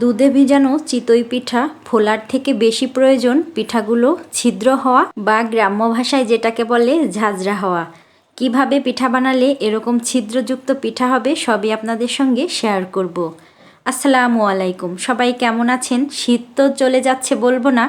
দুধে ভিজানো চিতই পিঠা, ফোলার থেকে বেশি প্রয়োজন পিঠাগুলো ছিদ্র হওয়া বা গ্রাম্য ভাষায় যেটাকে বলে ঝাঁঝরা হওয়া কীভাবে পিঠা বানালে এরকম ছিদ্রযুক্ত পিঠা হবে সবই আপনাদের সঙ্গে শেয়ার করব। আসসালামু আলাইকুম। সবাই কেমন আছেন? শীত তো চলে যাচ্ছে বলব না।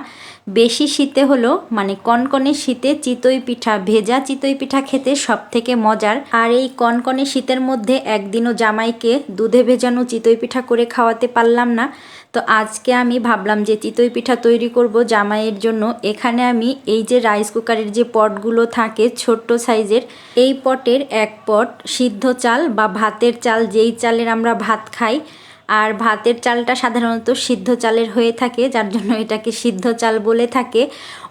বেশি শীতে হলো মানে কনকনে শীতে চিতই পিঠা, ভেজা চিতই পিঠা খেতে সব থেকে মজার। আর এই কনকনে শীতের মধ্যে একদিনও জামাইকে দুধে ভেজানো চিতই পিঠা করে খাওয়াতে পারলাম না। তো আজকে আমি ভাবলাম যে চিতই পিঠা তৈরি করব জামাইয়ের জন্য। এখানে আমি এই যে রাইস কুকারের যে পটগুলো থাকে ছোট্ট সাইজের, এই পটের এক পট সিদ্ধ চাল বা ভাতের চাল, যেই চালের আমরা ভাত খাই আর ভাতের চালটা সাধারণত সিদ্ধ চালের হয়ে থাকে, যার জন্য এটাকে সিদ্ধ চাল বলে থাকে।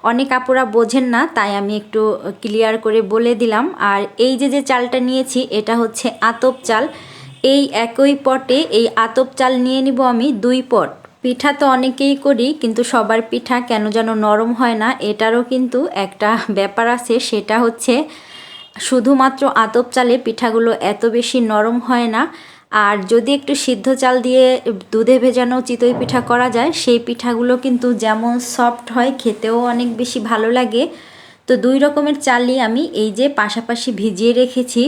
অনেক আপুরা বোঝেন না, তাই আমি একটু ক্লিয়ার করে বলে দিলাম। আর এই যে যে চালটা নিয়েছি, এটা হচ্ছে আতপ চাল। এই একই পটে এই আতপ চাল নিয়ে নিব আমি দুই পট। পিঠা তো অনেকেই করি, কিন্তু সবার পিঠা কেন যেন নরম হয় না, এটারও কিন্তু একটা ব্যাপার আছে। সেটা হচ্ছে, শুধুমাত্র আতপ চালে পিঠাগুলো এত বেশি নরম হয় না আর যদি একটু সিদ্ধ চাল দিয়ে দুধে ভেজানো চিতই পিঠা করা যায়, সেই পিঠাগুলো কিন্তু যেমন সফট হয়, খেতেও অনেক বেশি ভালো লাগে। তো দুই রকমের চালই আমি এই যে পাশাপাশি ভিজিয়ে রেখেছি।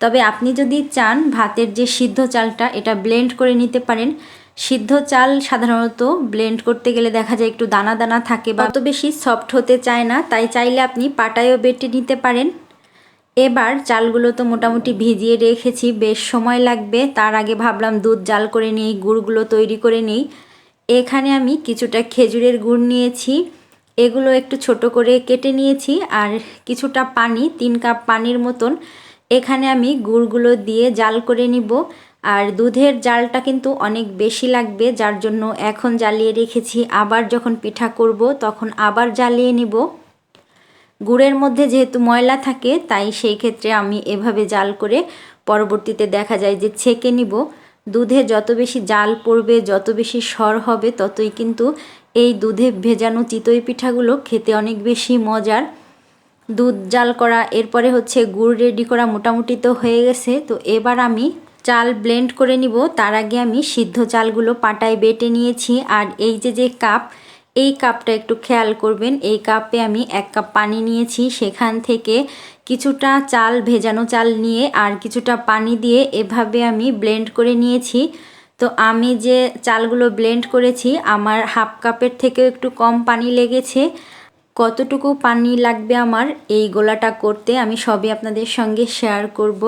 তবে আপনি যদি চান ভাতের যে সিদ্ধ চালটা, এটা ব্লেন্ড করে নিতে পারেন। সিদ্ধ চাল সাধারণত ব্লেন্ড করতে গেলে দেখা যায় একটু দানা দানা থাকে বা অত বেশি সফট হতে চায় না। তাই চাইলে আপনি পাটায়ও বেটে নিতে পারেন। এবার চালগুলো তো মোটামুটি ভিজিয়ে রেখেছি, বেশ সময় লাগবে। তার আগে ভাবলাম দুধ জাল করে নিই, গুড়গুলো তৈরি করে নিই। এখানে আমি কিছুটা খেজুরের গুড় নিয়েছি। এগুলো একটু ছোট করে কেটে নিয়েছি আর কিছুটা পানি, তিন কাপ পানির মতন। এখানে আমি গুড়গুলো দিয়ে জাল করে নিব। আর দুধের জালটা কিন্তু অনেক বেশি লাগবে, যার জন্য এখন জ্বালিয়ে রেখেছি। আবার যখন পিঠা করব, তখন আবার জ্বালিয়ে নিব। গুড়ের মধ্যে যেহেতু ময়লা থাকে, তাই সেই ক্ষেত্রে আমি এভাবে জাল করে পরবর্তীতে দেখা যায় যে ছেঁকে নিব। দুধে যত বেশি জাল পড়বে, যত বেশি সর হবে, ততই কিন্তু এই দুধে ভেজানো চিতই পিঠাগুলো খেতে অনেক বেশি মজার। দুধ জাল করা, এরপরে হচ্ছে গুড় রেডি করা মোটামুটি তো হয়ে গেছে। তো এবার আমি চাল ব্লেন্ড করে নিব। তার আগে আমি সিদ্ধ চালগুলো পাটায় বেটে নিয়েছি। আর এই যে যে কাপ এই কাপটা একটু খেয়াল করবেন। এই কাপে আমি এক কাপ পানি নিয়েছি। সেখান থেকে কিছুটা চাল, ভেজানো চাল নিয়ে আর কিছুটা পানি দিয়ে এভাবে আমি ব্লেন্ড করে নিয়েছি। তো আমি যে চালগুলো ব্লেন্ড করেছি, আমার হাফ কাপের থেকেও একটু কম পানি লেগেছে। কতটুকু পানি লাগবে আমার এই গোলাটা করতে আমি সবই আপনাদের সঙ্গে শেয়ার করব।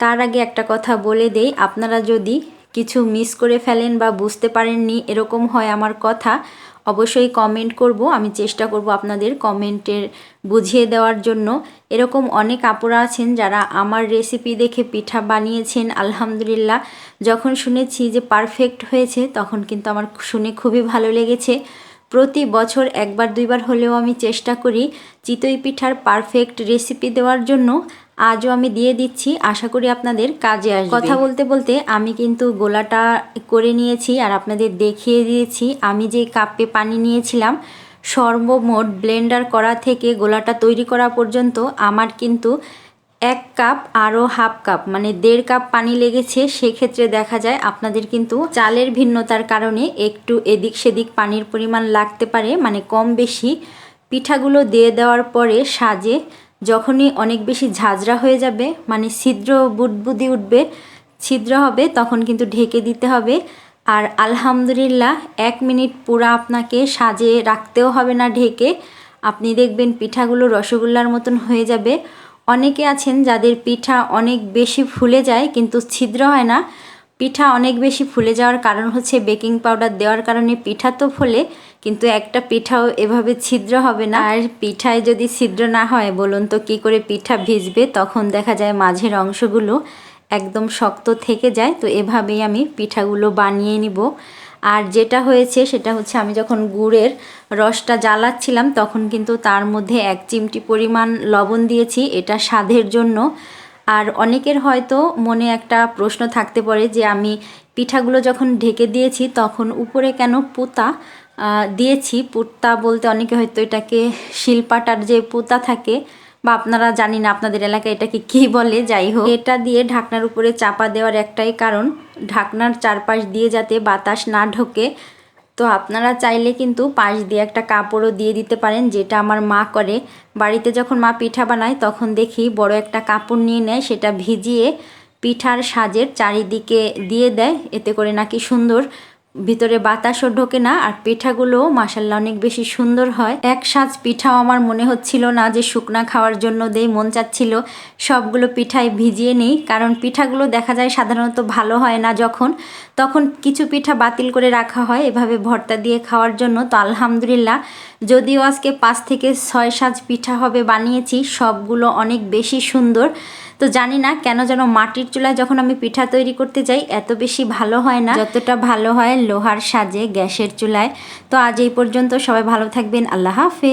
তার আগে একটা কথা বলে দেই, আপনারা যদি কিছু মিস করে ফেলেন বা বুঝতে পারেননি, এরকম হয় আমার কথা। অবশ্যই কমেন্ট করব। আমি চেষ্টা করব আপনাদের কমেন্টের বুঝিয়ে দেওয়ার জন্য। এরকম অনেক আপুরা আছেন যারা আমার রেসিপি দেখে পিঠা বানিয়েছেন, আলহামদুলিল্লাহ। যখন শুনেছি যে পারফেক্ট হয়েছে, তখন কিন্তু আমার শুনে খুবই ভালো লেগেছে। প্রতি বছর একবার, দুইবার হলেও আমি চেষ্টা করি চিতই পিঠার পারফেক্ট রেসিপি দেওয়ার জন্য। আজও আমি দিয়ে দিচ্ছি আশা করি আপনাদের কাজে আসবে। কথা বলতে বলতে আমি কিন্তু গোলাটা করে নিয়েছি আর আপনাদের দেখিয়ে দিয়েছি। আমি যে কাপে পানি নিয়েছিলাম সর্বমোট ব্লেন্ডার করা থেকে গোলাটা তৈরি করা পর্যন্ত আমার কিন্তু এক কাপ আরও হাফ কাপ মানে দেড় কাপ পানি লেগেছে। সেক্ষেত্রে দেখা যায় আপনাদের কিন্তু চালের ভিন্নতার কারণে একটু এদিক সেদিক পানির পরিমাণ লাগতে পারে মানে কম বেশি। পিঠাগুলো দিয়ে দেওয়ার পরে সাজে যখনই অনেক বেশি ঝাঁঝরা হয়ে যাবে মানে ছিদ্র বুদবুদি উঠবে, ছিদ্র হবে, তখন কিন্তু ঢেকে দিতে হবে। আর আলহামদুলিল্লাহ, এক মিনিট পুরা আপনাকে সাজে রাখতেও হবে না ঢেকে। আপনি দেখবেন পিঠাগুলো রসগোল্লার মতন হয়ে যাবে। অনেকে আছেন যাদের পিঠা অনেক বেশি ফুলে যায়, কিন্তু ছিদ্র হয় না। পিঠা অনেক বেশি ফুলে যাওয়ার কারণ হচ্ছে বেকিং পাউডার দেওয়ার কারণে পিঠা তো ফোলে, কিন্তু একটা পিঠাও এভাবে ছিদ্র হবে না। আর পিঠায় যদি ছিদ্র না হয়, বলুন তো কি করে পিঠা ভিজবে, তখন দেখা যায় মাঝের অংশগুলো একদম শক্ত থেকে যায়। তো এভাবেই আমি পিঠাগুলো বানিয়ে নিব। আর যেটা হয়েছে, সেটা হচ্ছে আমি যখন গুড়ের রসটা জ্বালাচ্ছিলাম, তখন কিন্তু তার মধ্যে এক চিমটি পরিমাণ লবণ দিয়েছি। এটা স্বাদের জন্য। আর অনেকের হয়তো মনে একটা প্রশ্ন থাকতে পারে যে আমি পিঠাগুলো যখন ঢেকে দিয়েছি তখন উপরে কেন পুতা দিয়েছি। পুতা বলতে অনেকে হয়তো এটাকে শিলপাটার যে পুতা থাকে বা আপনারা জানি না, আপনাদের এলাকায় এটাকে কি বলে, যাই হোক। এটা দিয়ে ঢাকনার উপরে চাপা দেওয়ার একটাই কারণ, ঢাকনার চারপাশ দিয়ে যাতে বাতাস না ঢোকে তো আপনারা চাইলে কিন্তু পাশ দিয়ে একটা কাপড়ও দিয়ে দিতে পারেন, যেটা আমার মা করে। বাড়িতে যখন মা পিঠা বানায়, তখন দেখি বড় একটা কাপড় নিয়ে নেয়, সেটা ভিজিয়ে পিঠার সাজের চারিদিকে দিয়ে দেয়, এতে করে নাকি সুন্দর ভিতরে বাতাসও ঢোকে না আর পিঠাগুলো মাসাল্লাহ অনেক বেশি সুন্দর হয়। এক সাজ পিঠাও আমার মনে হচ্ছিল না যে শুকনা খাওয়ার জন্য দেই, মন চাচ্ছিল সবগুলো পিঠায় ভিজিয়ে নিই, কারণ পিঠাগুলো দেখা যায় সাধারণত ভালো হয় না যখন। তখন কিছু পিঠা বাতিল করে রাখা হয় এভাবে ভর্তা দিয়ে খাওয়ার জন্য। তো আলহামদুলিল্লাহ, যদিও আজকে পাঁচ থেকে ছয় সাজ পিঠা হবে বানিয়েছি, সবগুলো অনেক বেশি সুন্দর। তো জানি না কেন যেন মাটির চুলায় যখন আমি পিঠা তৈরি করতে যাই, এত বেশি ভালো হয় না। যতটা ভালো হয় লোহার সাজে গ্যাসের চুলায়। তো আজ এই পর্যন্ত সবাই ভালো থাকবেন। আল্লাহ হাফেজ।